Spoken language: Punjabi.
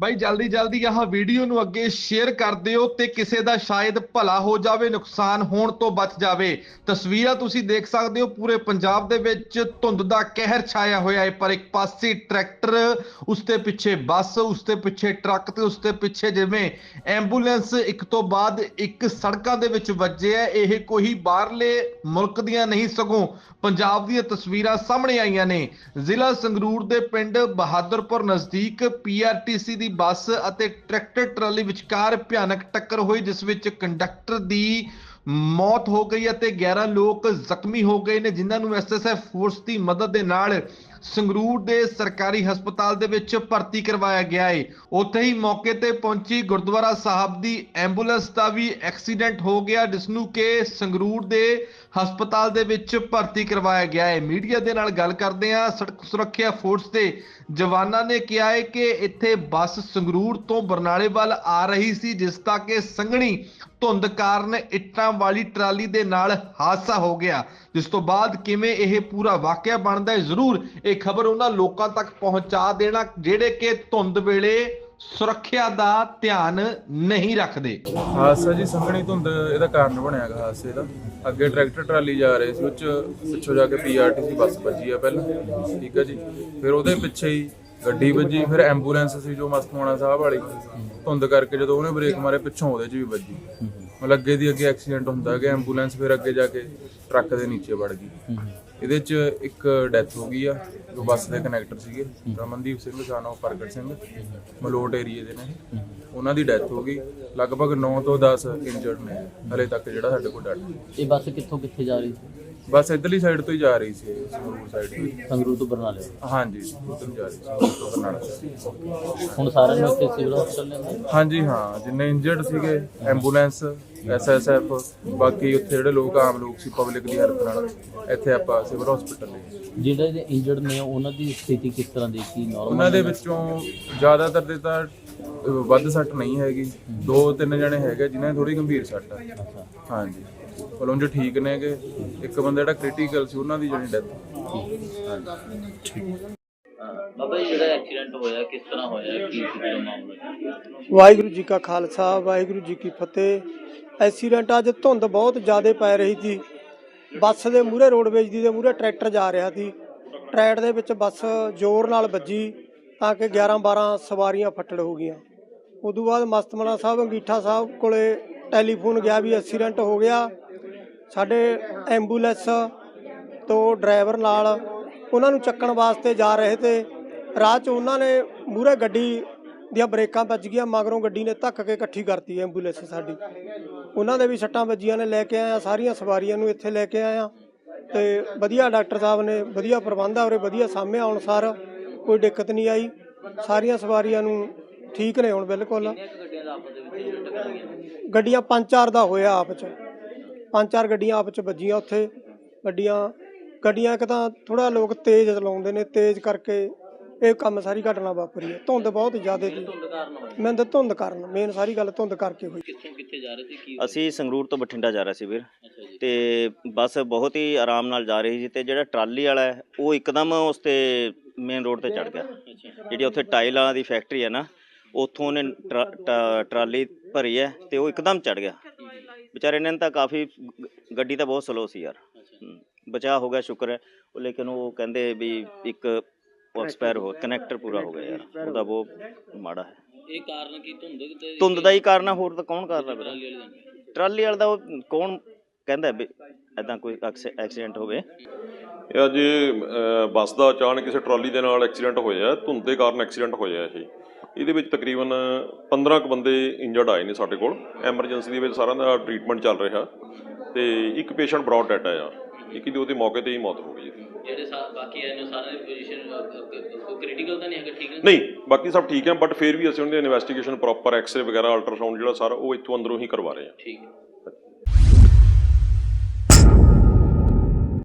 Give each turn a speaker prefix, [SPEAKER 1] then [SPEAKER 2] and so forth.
[SPEAKER 1] ਬਾਈ ਜਲਦੀ ਜਲਦੀ ਆਹ ਵੀਡੀਓ ਨੂੰ ਅੱਗੇ ਸ਼ੇਅਰ ਕਰ ਦਿਓ ਤੇ ਕਿਸੇ ਦਾ ਸ਼ਾਇਦ ਭਲਾ ਹੋ ਜਾਵੇ, ਨੁਕਸਾਨ ਹੋਣ ਤੋਂ ਬਚ ਜਾਵੇ। ਤਸਵੀਰਾਂ ਤੁਸੀਂ ਦੇਖ ਸਕਦੇ ਹੋ, ਪੂਰੇ ਪੰਜਾਬ ਦੇ ਵਿੱਚ ਧੁੰਦ ਦਾ ਕਹਿਰ ਛਾਇਆ ਹੋਇਆ ਹੈ, ਪਰ ਇੱਕ ਪਾਸੇ ਟਰੈਕਟਰ, ਉਸ ਦੇ ਪਿੱਛੇ ਬੱਸ, ਉਸ ਦੇ ਪਿੱਛੇ ਟਰੱਕ ਤੇ ਉਸ ਦੇ ਪਿੱਛੇ ਜਿਵੇਂ ਐਂਬੂਲੈਂਸ, ਇੱਕ ਤੋਂ ਬਾਅਦ ਇੱਕ ਸੜਕਾਂ ਦੇ ਵਿੱਚ ਵੱਜੇ ਹੈ, ਇਹ ਕੋਈ ਬਾਹਰਲੇ ਮੁਲਕ ਦੀਆਂ ਨਹੀਂ, ਸਗੋਂ ਪੰਜਾਬ ਦੀਆਂ ਤਸਵੀਰਾਂ ਸਾਹਮਣੇ ਆਈਆਂ ਨੇ। ਜ਼ਿਲ੍ਹਾ ਸੰਗਰੂਰ ਦੇ ਪਿੰਡ ਬਹਾਦਰਪੁਰ ਨਜ਼ਦੀਕ ਪੀਆਰਟੀਸੀ ਦੀ ਬੱਸ ਅਤੇ ਟਰੈਕਟਰ ਟਰਾਲੀ ਵਿਚਕਾਰ ਭਿਆਨਕ ਟੱਕਰ ਹੋਈ, ਜਿਸ ਵਿੱਚ ਕੰਡਕਟਰ ਦੀ ਮੌਤ ਹੋ ਗਈ ਅਤੇ 11 ਲੋਕ ਜ਼ਖਮੀ ਹੋ ਗਏ ਨੇ, ਜਿਨ੍ਹਾਂ ਨੂੰ ਐਸਐਸਐਫ ਫੋਰਸ ਦੀ ਮਦਦ ਦੇ ਨਾਲ ਸੰਗਰੂਰ ਦੇ ਸਰਕਾਰੀ ਹਸਪਤਾਲ ਦੇ ਵਿੱਚ ਭਰਤੀ ਕਰਵਾਇਆ ਗਿਆ ਹੈ ਉੱਥੇ ਹੀ ਮੌਕੇ ਤੇ ਪਹੁੰਚੀ ਗੁਰਦੁਆਰਾ ਸਾਹਿਬ ਦੀ ਐਂਬੂਲੈਂਸ ਦਾ ਵੀ ਐਕਸੀਡੈਂਟ ਹੋ ਗਿਆ, ਜਿਸ ਨੂੰ ਕਿ ਸੰਗਰੂਰ ਦੇ ਹਸਪਤਾਲ ਦੇ ਵਿੱਚ ਭਰਤੀ ਕਰਵਾਇਆ ਗਿਆ ਹੈ ਮੀਡੀਆ ਦੇ ਨਾਲ ਗੱਲ ਕਰਦੇ ਹਾਂ। ਸੜਕ ਸੁਰੱਖਿਆ ਫੋਰਸ ਦੇ ਜਵਾਨਾਂ ਨੇ ਕਿਹਾ ਹੈ ਕਿ ਇੱਥੇ ਬੱਸ ਸੰਗਰੂਰ ਤੋਂ ਬਰਨਾਲੇ ਵੱਲ ਆ ਰਹੀ ਸੀ, ਜਿਸ ਦਾ ਕਿ ਸੰਘਣੀ ਧੁੰਦ ਕਾਰਨ ਇੱਟਾਂ ਵਾਲੀ ਟਰਾਲੀ ਦੇ ਨਾਲ ਹਾਦਸਾ ਹੋ ਗਿਆ। ਜਿਸ ਤੋਂ ਬਾਅਦ ਕਿਵੇਂ ਇਹ ਪੂਰਾ ਵਾਕਿਆ ਬਣਦਾ ਹੈ ਜ਼ਰੂਰ ਇਹ ਖਬਰ ਉਹਨਾਂ ਲੋਕਾਂ ਤੱਕ ਪਹੁੰਚਾ ਦੇਣਾ, ਜਿਹੜੇ ਕਿ ਧੁੰਦ ਵੇਲੇ ਸੁਰੱਖਿਆ ਦਾ ਧਿਆਨ ਨਹੀਂ ਰੱਖਦੇ।
[SPEAKER 2] ਹਾਦਸਾ ਜੀ ਸੰਘਣੀ ਧੁੰਦ ਇਹਦਾ ਕਾਰਨ ਬਣਿਆ ਗਾ ਹਾਦਸੇ ਦਾ। ਅੱਗੇ ਟਰੈਕਟਰ ਟਰਾਲੀ ਜਾ ਰਹੇ ਸੀ, ਉਹ ਪਿੱਛੋਂ ਜਾ ਕੇ ਪੀਆਰਟੀਸੀ ਬੱਸ ਵੱਜੀ ਆ ਪਹਿਲਾਂ। ਠੀਕ ਹੈ ਜੀ। ਫਿਰ ਉਹਦੇ ਪਿੱਛੇ ਹੀ ਗੱਡੀ ਵੱਜੀ, ਫਿਰ ਐਂਬੂਲੈਂਸ ਸੀ ਜੋ ਮਸਤਮਾਣਾ ਸਾਹਿਬ ਵਾਲੀ। ਧੁੰਦ ਕਰਕੇ ਜਦੋਂ ਉਹਨੇ ਬ੍ਰੇਕ ਮਾਰੇ, ਪਿੱਛੋਂ ਉਹਦੇ 'ਚ ਵੀ ਵੱਜੀ। ਮਤਲਬ ਅੱਗੇ ਦੀ ਅੱਗੇ ਐਕਸੀਡੈਂਟ ਹੁੰਦਾ ਕਿ ਐਂਬੂਲੈਂਸ ਫਿਰ ਅੱਗੇ ਜਾ ਕੇ ਟਰੱਕ ਦੇ ਨੀਚੇ ਵੜ ਗਈ। ਇਹਦੇ 'ਚ ਇੱਕ ਡੈਥ ਹੋ ਗਈ ਆ ਜੋ ਬੱਸ ਦੇ ਕਨੈਕਟਰ ਸੀਗੇ ਰਮਨਦੀਪ ਸਿੰਘ ਸਾਨੋ ਪ੍ਰਗਟ ਸਿੰਘ ਮਲੋਟ ਏਰੀਏ ਦੇ ਨੇ। ਉਹਨਾਂ ਦੀ ਡੈਥ ਹੋ ਗਈ ਲਗਭਗ 9 ਤੋਂ 10 ਇੰਜਰਡ ਨੇ ਹਲੇ ਤੱਕ ਜਿਹੜਾ ਸਾਡੇ ਕੋਲ ਡਾਟਾ
[SPEAKER 3] ਇਹ ਬੱਸ ਕਿੱਥੋਂ ਕਿੱਥੇ ਜਾ ਰਹੀ ਸੀ?
[SPEAKER 2] ਬਸ ਇਧਰਲੀ ਸਾਈਡ ਤੋਂ ਹੀ ਜਾ ਰਹੀ ਸੀ ਸੰਗਰੂਰ ਸਾਈਡ ਤੋਂ ਹੀ।
[SPEAKER 3] ਸੰਗਰੂਰ ਤੋਂ ਬਰਨਾਲੇ।
[SPEAKER 2] ਹਾਂਜੀ ਉਧਰ ਜਾ ਰਹੀ ਸੀ ਸੰਗਰੂਰ ਤੋਂ ਬਰਨਾਲਾ।
[SPEAKER 3] ਹੁਣ ਸਾਰਿਆਂ ਨੂੰ ਇੱਥੇ ਸਿਵਲ ਹਸਪਤਾਲ ਲੈਂਦੇ
[SPEAKER 2] ਹਾਂਜੀ ਹਾਂ ਜਿੰਨੇ ਇੰਜਰਡ ਸੀਗੇ ਐਂਬੂਲੈਂਸ ਐਸਐਸਐਫ ਬਾਕੀ ਉੱਥੇ ਜਿਹੜੇ ਲੋਕ ਆਮ ਲੋਕ ਸੀ ਪਬਲਿਕ ਦੀ ਹੈਲਪ ਨਾਲ ਇੱਥੇ ਆਪਾਂ ਸਿਵਲ ਹਸਪੀਟਲ ਲਈ
[SPEAKER 3] ਜਿਹੜੇ ਇੰਜਰਡ ਨੇ ਉਹਨਾਂ ਦੀ ਸਥਿਤੀ ਕਿਸ ਤਰ੍ਹਾਂ ਦੀ ਕੀ ਨਾਰਮਲ
[SPEAKER 2] ਉਹਨਾਂ ਦੇ ਵਿੱਚੋਂ ਜ਼ਿਆਦਾਤਰ ਦੇ ਤਾਂ ਅਹ, ਵੱਧ ਸੱਟ ਨਹੀਂ ਹੈਗੀ। ਦੋ ਤਿੰਨ ਜਣੇ ਹੈਗੇ ਜਿਨ੍ਹਾਂ ਦੀ ਥੋੜੀ ਗੰਭੀਰ ਸੱਟ ਹੈ ਹਾਂਜੀ। ਪਰ ਉਂਝ ਠੀਕ ਨੇਗੇ। ਇੱਕ ਬੰਦਾ ਜਿਹੜਾ ਕ੍ਰਿਟੀਕਲ ਸੀ ਉਹਨਾਂ ਦੀ ਜਿਹੜੀ ਡੈਥ
[SPEAKER 3] ਬਾਬਾ ਜੀ ਜਿਹੜਾ ਐਕਸੀਡੈਂਟ ਹੋਇਆ ਕਿਸ ਤਰ੍ਹਾਂ ਹੋਇਆ? ਕੀ ਸੀ ਜਿਹੜਾ ਮਾਮਲਾ?
[SPEAKER 4] ਵਾਹਿਗੁਰੂ ਜੀ ਕਾ ਖਾਲਸਾ ਵਾਹਿਗੁਰੂ ਜੀ ਕੀ ਫਤਿਹ। ਐਕਸੀਡੈਂਟ ਅੱਜ ਧੁੰਦ ਬਹੁਤ ਜ਼ਿਆਦਾ ਪੈ ਰਹੀ ਸੀ। ਬੱਸ ਦੇ ਮੂਹਰੇ ਰੋਡਵੇਜ ਦੀ ਦੇ ਮੂਹਰੇ ਟਰੈਕਟਰ ਜਾ ਰਿਹਾ ਸੀ। ਟਰੈਕਟ ਦੇ ਵਿੱਚ ਬੱਸ ਜ਼ੋਰ ਨਾਲ ਵੱਜੀ ਤਾਂ ਕਿ 11 12 ਸਵਾਰੀਆਂ ਫੱਟੜ ਹੋ ਗਈਆਂ। ਉਦੋਂ ਬਾਅਦ ਮਸਤਮਣਾ ਸਾਹਿਬ, ਅੰਗੀਠਾ ਸਾਹਿਬ ਕੋਲੇ ਟੈਲੀਫੋਨ ਗਿਆ ਵੀ ਐਕਸੀਡੈਂਟ ਹੋ ਗਿਆ। ਸਾਡੇ ਐਂਬੂਲੈਂਸ ਤੋਂ ਡਰਾਈਵਰ ਨਾਲ ਉਹਨਾਂ ਨੂੰ ਚੱਕਣ ਵਾਸਤੇ ਜਾ ਰਹੇ ਤੇ ਰਾਹ 'ਚ ਉਹਨਾਂ ਨੇ ਮੂਹਰੇ ਗੱਡੀ ਦੀਆਂ ਬ੍ਰੇਕਾਂ ਵੱਜ ਗਈਆਂ, ਮਗਰੋਂ ਗੱਡੀ ਨੇ ਧੱਕ ਕੇ ਇਕੱਠੀ ਕਰਤੀ ਐਂਬੂਲੈਂਸ ਸਾਡੀ। ਉਹਨਾਂ ਦੇ ਵੀ ਸੱਟਾਂ ਵੱਜੀਆਂ ਨੇ, ਲੈ ਕੇ ਆਇਆ, ਸਾਰੀਆਂ ਸਵਾਰੀਆਂ ਨੂੰ ਇੱਥੇ ਲੈ ਕੇ ਆਇਆ। ਤੇ ਵਧੀਆ ਡਾਕਟਰ ਸਾਹਿਬ ਨੇ, ਵਧੀਆ ਪ੍ਰਬੰਧ ਆ ਉਰੇ, ਵਧੀਆ ਸਾਹਮਣੇ ਆਉਣ ਸਾਰ ਕੋਈ ਦਿੱਕਤ ਨਹੀਂ ਆਈ। ਸਾਰੀਆਂ ਸਵਾਰੀਆਂ ਨੂੰ ਠੀਕ ਨੇ ਹੁਣ ਬਿਲਕੁਲ।
[SPEAKER 3] ਗੱਡੀਆਂ ਦਾ
[SPEAKER 4] ਪੰਜ ਚਾਰ ਦਾ ਹੋਇਆ ਆਪ ਚ। ਪੰਜ ਚਾਰ ਗੱਡੀਆਂ ਆਪ ਚ ਵੱਜੀਆਂ ਉੱਥੇ। ਗੱਡੀਆਂ ਗੱਡੀਆਂ ਇੱਕ ਤਾਂ ਥੋੜਾ ਲੋਕ ਤੇਜ਼ ਚਲਾਉਂਦੇ ਨੇ, ਤੇਜ਼ ਕਰਕੇ ਇਹ ਕੰਮ ਸਾਰੀ ਘਟਨਾ ਵਾਪਰੀ ਹੈ। ਧੁੰਦ ਬਹੁਤ ਜ਼ਿਆਦਾ ਸੀ।
[SPEAKER 3] ਧੁੰਦ ਕਾਰਨ ਹੋਇਆ
[SPEAKER 4] ਮੈਂ ਤਾਂ ਧੁੰਦ ਕਾਰਨ ਮੇਨ ਸਾਰੀ ਗੱਲ ਧੁੰਦ ਕਰਕੇ ਹੋਈ।
[SPEAKER 3] ਕਿੱਥੋਂ ਕਿੱਥੇ ਜਾ ਰਹੇ ਸੀ? ਕੀ
[SPEAKER 5] ਅਸੀਂ ਸੰਗਰੂਰ ਤੋਂ ਬਠਿੰਡਾ ਜਾ ਰਹੇ ਸੀ ਵੀਰ। ਤੇ ਬੱਸ ਬਹੁਤ ਹੀ ਆਰਾਮ ਨਾਲ ਜਾ ਰਹੀ ਸੀ ਤੇ ਜਿਹੜਾ ਟਰਾਲੀ ਵਾਲਾ ਹੈ ਉਹ ਇੱਕਦਮ ਉਸ ਤੇ ਮੇਨ ਰੋਡ ਤੇ ਚੜ ਗਿਆ। ਜਿਹੜੀ ਉੱਥੇ ਟਾਈਲ ਵਾਲਾ ਦੀ ਫੈਕਟਰੀ ਹੈ ਨਾ ਉੱਥੋਂ ਉਹਨੇ ਟਰਾਲੀ ਭਰੀ ਹੈ ਤੇ ਉਹ ਇੱਕਦਮ ਚੜ ਗਿਆ। ਵਿਚਾਰੇ ਨੇ ਤਾਂ ਕਾਫੀ ਗੱਡੀ ਤਾਂ ਬਹੁਤ ਸਲੋ ਸੀ ਯਾਰ। ਬਚਾਅ ਹੋ ਗਿਆ ਸ਼ੁਕਰ ਹੈ। ਉਹ ਲੇਕਿਨ ਉਹ ਕਹਿੰਦੇ ਵੀ ਇੱਕ ਐਕਸਪਾਇਰ ਹੋ ਕਨੈਕਟਰ ਪੂਰਾ ਹੋ ਗਿਆ ਯਾਰ। ਉਹਦਾ ਬਹੁਤ ਮਾੜਾ ਹੈ।
[SPEAKER 3] ਇਹ ਕਾਰਨ ਕੀ? ਧੁੰਦ ਤੇ
[SPEAKER 5] ਧੁੰਦ ਦਾ ਹੀ ਕਾਰਨ ਆ ਹੋਰ ਤਾਂ ਕੌਣ ਕਰਦਾ ਵੀਰ
[SPEAKER 3] ਟਰਾਲੀ ਵਾਲੇ ਦਾ?
[SPEAKER 5] ਟਰਾਲੀ ਵਾਲਾ ਦਾ ਉਹ ਕੌਣ ਕਹਿੰਦਾ ਵੀ ਐਦਾਂ ਕੋਈ ਐਕਸ- ਐਕਸੀਡੈਂਟ ਹੋਵੇ?
[SPEAKER 6] ਇਹ ਅੱਜ ਬੱਸ ਦਾ ਅਚਾਨਕ ਕਿਸੇ ਟਰਾਲੀ ਦੇ ਨਾਲ ਐਕਸੀਡੈਂਟ ਹੋਇਆ ਧੁੰਦ ਦੇ ਕਾਰਨ ਐਕਸੀਡੈਂਟ ਹੋਇਆ ਇਹ। ਇਹਦੇ ਵਿੱਚ ਤਕਰੀਬਨ 15 ਕੁ ਬੰਦੇ ਇੰਜਰਡ ਆਏ ਨੇ ਸਾਡੇ ਕੋਲ। ਐਮਰਜੈਂਸੀ ਦੇ ਵਿੱਚ ਸਾਰਿਆਂ ਦਾ ਟ੍ਰੀਟਮੈਂਟ ਚੱਲ ਰਿਹਾ ਤੇ ਇੱਕ ਪੇਸ਼ੈਂਟ ਬ੍ਰੌਡ ਡੈਡ ਆ ਇੱਕ ਦੀ ਉਹਦੇ ਮੌਕੇ ਤੇ ਹੀ ਮੌਤ ਹੋ ਗਈ ਇਹਦੀ।
[SPEAKER 3] ਜਿਹੜੇ ਸਾ- ਬਾਕੀ ਆਏ ਨੇ ਸਾਰਿਆਂ ਦੀ ਪੋਜੀਸ਼ਨ ਕ੍ਰਿਟੀਕਲ ਤਾਂ ਨਹੀਂ ਹੈਗਾ ਠੀਕ
[SPEAKER 6] ਨਹੀਂ ਬਾਕੀ ਸਭ ਠੀਕ ਹੈ ਬਟ ਫਿਰ ਵੀ ਅਸੀਂ ਉਹਨਾਂ ਦੀ ਇਨਵੈਸਟੀਗੇਸ਼ਨ ਪ੍ਰੋਪਰ ਐਕਸ-ਰੇ ਵਗੈਰਾ ਅਲਟਰਾਸਾਊਂਡ ਜਿਹੜਾ ਸਾਰਾ ਉਹ ਇੱਥੋਂ ਅੰਦਰੋਂ ਹੀ ਕਰਵਾ ਰਹੇ ਹਾਂ।
[SPEAKER 3] ਠੀਕ ਹੈ।